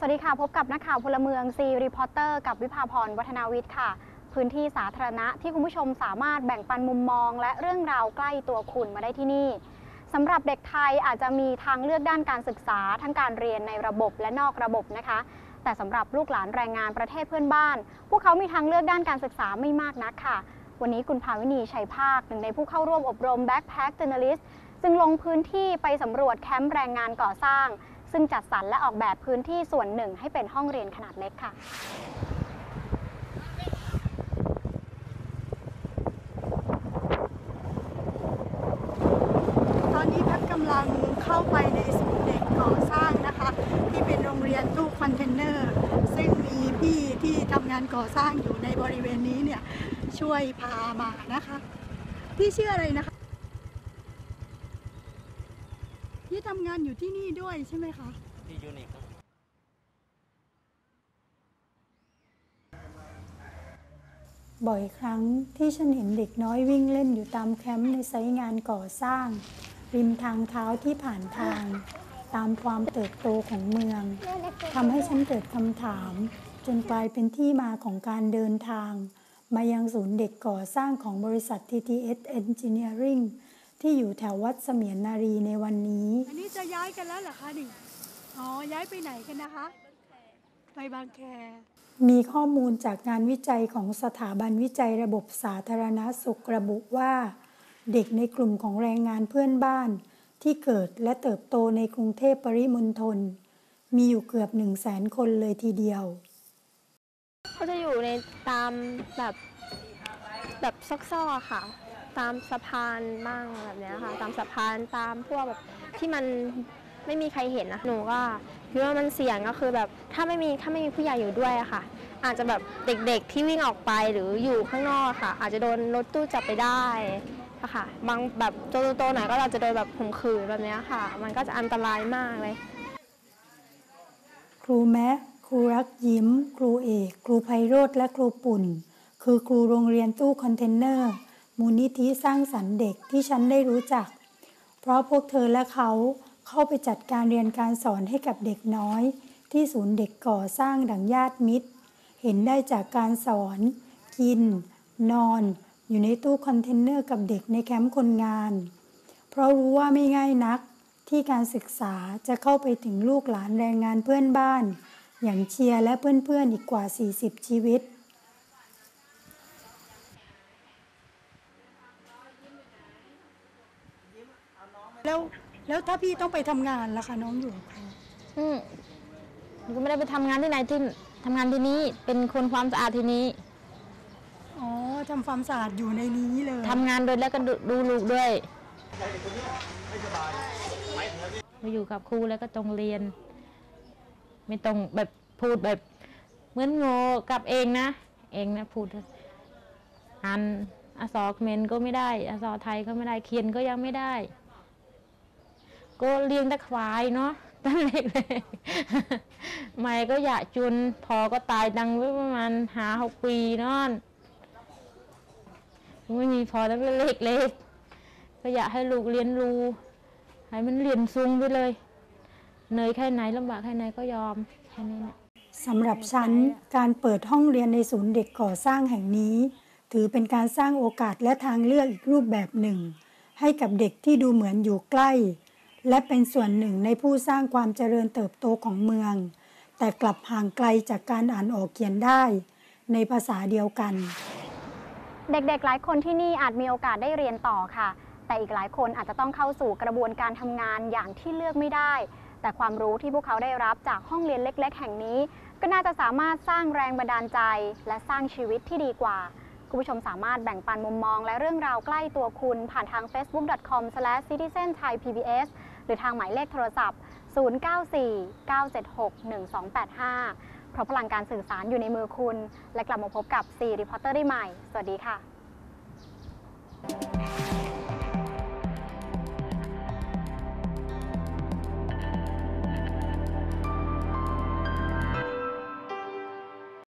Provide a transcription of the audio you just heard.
สวัสดีค่ะ พบกับนักข่าวพลเมืองซีรีพอร์เตอร์กับวิภาพรวัฒนาวิทย์ค่ะ พื้นที่สาธารณะที่คุณผู้ชมสามารถแบ่งปันมุมมอง และเรื่องราวใกล้ตัวคุณมาได้ที่นี่สำหรับเด็กไทยอาจจะมีทางเลือกด้านการศึกษา ทั้งการเรียนในระบบและนอกระบบนะคะ แต่สำหรับลูกหลานแรงงานประเทศเพื่อนบ้าน พวกเขามีทางเลือกด้านการศึกษาไม่มากนักค่ะ วันนี้คุณภาวินีชัยภาคหนึ่งในผู้เข้าร่วมอบรม Backpack Journalist จึงลงพื้นที่ไปสำรวจแคมป์แรงงานก่อสร้าง ซึ่งจัดสรรและออกแบบพื้นที่ส่วนหนึ่งให้เป็นห้องเรียนขนาดเล็กค่ะ ตอนนี้พทย์กำลังเข้าไปในศูนย์เด็กก่อสร้างนะคะ ที่เป็นโรงเรียนตู้คอนเทนเนอร์ ซึ่งมีพี่ที่ทำงานก่อสร้างอยู่ในบริเวณนี้เนี่ยช่วยพามานะคะ พี่ชื่ออะไรนะคะ พี่ทำงานอยู่ที่นี่ด้วยใช่ไหมคะ ที่ยูนิคครับ บ่อยครั้งที่ฉันเห็นเด็กน้อยวิ่งเล่นอยู่ตามแคมป์ในไซต์งานก่อสร้าง ริมทางเท้าที่ผ่านทาง ตามความเติบโตของเมืองทำให้ฉันเกิดคำถาม จนกลายเป็นที่มาของการเดินทาง มายังศูนย์เด็กก่อสร้างของบริษัท TTS Engineering ที่อยู่แถววัดเสมียนนารีในวันนี้ อันนี้จะย้ายกันแล้วเหรอคะนี่ อ๋อ ย้ายไปไหนกันนะคะ ไปบางแค มีข้อมูลจากงานวิจัยของสถาบันวิจัยระบบสาธารณสุขระบุว่า เด็กในกลุ่มของแรงงานเพื่อนบ้าน ที่เกิดและเติบโตในกรุงเทพปริมณฑลมีอยู่เกือบ1 0 0 0 0แสนคนเลยทีเดียว เขาจะอยู่ในตามแบบแบบซอกๆอะค่ะ ตามสะพานบ้างแบบเนี้ยค่ะ ตามสะพานตามพวกแบบที่มันไม่มีใครเห็นนะหนูก็คิดว่ามันเสี่ยงก็คือแบบถ้าไม่มีถ้าไม่มีผู้ใหญ่อยู่ด้วยอะค่ะ อาจจะแบบเด็กๆที่วิ่งออกไปหรืออยู่ข้างนอกค่ะ อาจจะโดนรถตู้จับไปได้ค่ะบางแบบโตๆหน่อยก็อาจจะโดนแบบข่มขืนแบบนี้ค่ะ มันก็จะอันตรายมากเลย ครูแมะครูรักยิ้ม ครูเอก ครูไพโรธและครูปุ่น คือครูโรงเรียนตู้คอนเทนเนอร์ มูลนิธิสร้างสรรค์เด็กที่ฉันได้รู้จัก เพราะพวกเธอและเขาเข้าไปจัดการเรียนการสอนให้กับเด็กน้อย ที่ศูนย์เด็กก่อสร้างดังญาติมิตร เห็นได้จากการสอน กิน นอน อยู่ในตู้คอนเทนเนอร์กับเด็กในแคมป์คนงาน เพราะรู้ว่าไม่ง่ายนักที่การศึกษาจะเข้าไปถึงลูกหลานแรงงานเพื่อนบ้าน อย่างเชียร์และเพื่อนๆอีกกว่า 40 ชีวิต แล้วแล้วถ้าพี่ต้องไปทำงานล่ะคะน้องอยู่กับใครอืมหนูก็ไม่ได้ไปทำงานที่ไหนที่ทำงานที่นี้เป็นคนความสะอาดที่นี้อ๋อทำความสะอาดอยู่ในนี้เลยทำงานโดยแล้วก็ดูดูลูกด้วยมาอยู่กับครูแล้วก็ต้องเรียน ไม่ต้องแบบพูดแบบเหมือนโง่กับเองนะ เองนะพูดอ่านอสอเขมนก็ไม่ได้อสอไทยก็ไม่ได้เขียนก็ยังไม่ได้ ก็เลี้ยงต่ควายเนาะตั้งเล็กเลยไม่ก็อยากจุน พอก็ตายดังไว้ประมาณหาหกปีนอนไม่มีพอตั้งเล็กเลยก็อยากให้ลูกเรียนรู้ให้มันเรียนสูงไปเลยเหนื่อยแค่ไหนลำบากแค่ไหนก็ยอมแค่นี้แหละสำหรับฉันการเปิดห้องเรียนในศูนย์เด็กก่อสร้างแห่งนี้ ถือเป็นการสร้างโอกาสและทางเลือกอีกรูปแบบหนึ่ง ให้กับเด็กที่ดูเหมือนอยู่ใกล้ และเป็นส่วนหนึ่งในผู้สร้างความเจริญเติบโตของเมือง แต่กลับห่างไกลจากการอ่านออกเขียนได้ ในภาษาเดียวกัน เด็กๆ หลายคนที่นี่อาจมีโอกาสได้เรียนต่อค่ะ แต่อีกหลายคนอาจจะต้องเข้าสู่กระบวนการทำงานอย่างที่เลือกไม่ได้ แต่ความรู้ที่พวกเขาได้รับจากห้องเรียนเล็ก ๆ แห่งนี้ ก็น่าจะสามารถสร้างแรงบันดาลใจ และสร้างชีวิตที่ดีกว่าคุณผู้ชมสามารถแบ่งปันมุมมองและเรื่องราวใกล้ตัวคุณผ่านทาง facebook.com/citizenthaipbs หรือทางหมายเลขโทรศัพท์ 094-976-1285 เพราะพลังการสื่อสารอยู่ในมือคุณ และกลับมาพบกับ4 Reporter ได้ใหม่ สวัสดีค่ะ